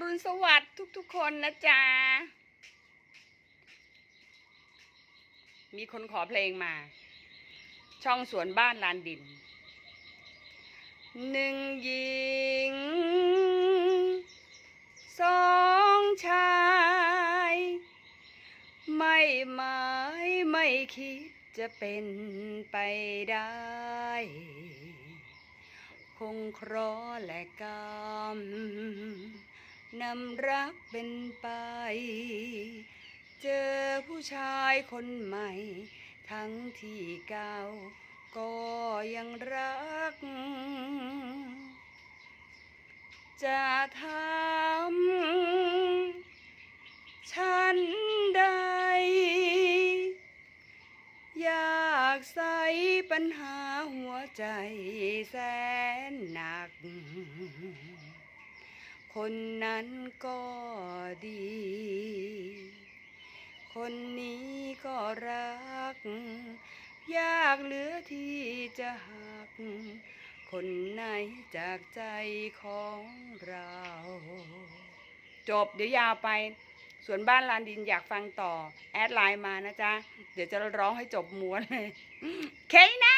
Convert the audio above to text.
รุณสวัสดิ์ทุกๆคนนะจ๊ะ มีคนขอเพลงมา ช่องสวนบ้านลานดิน หนึ่งหญิง สองชาย ไม่หมายไม่คิดจะเป็นไปได้คงคราะห์และกรรม นำรักเป็นไป เจอผู้ชายคนใหม่ ทั้งที่เก่าก็ยังรัก จะทำฉันใด อยากใส่ปัญหาหัวใจแสนหนัก คนนั้นก็ดี คนนี้ก็รัก ยากเหลือที่จะหัก คนไหนจากใจของเรา จบเดี๋ยวยาวไป ส่วนบ้านลานดินอยากฟังต่อ แอดไลน์มานะจ๊ะ เดี๋ยวจะร้องให้จบม้วนเลย เคนะ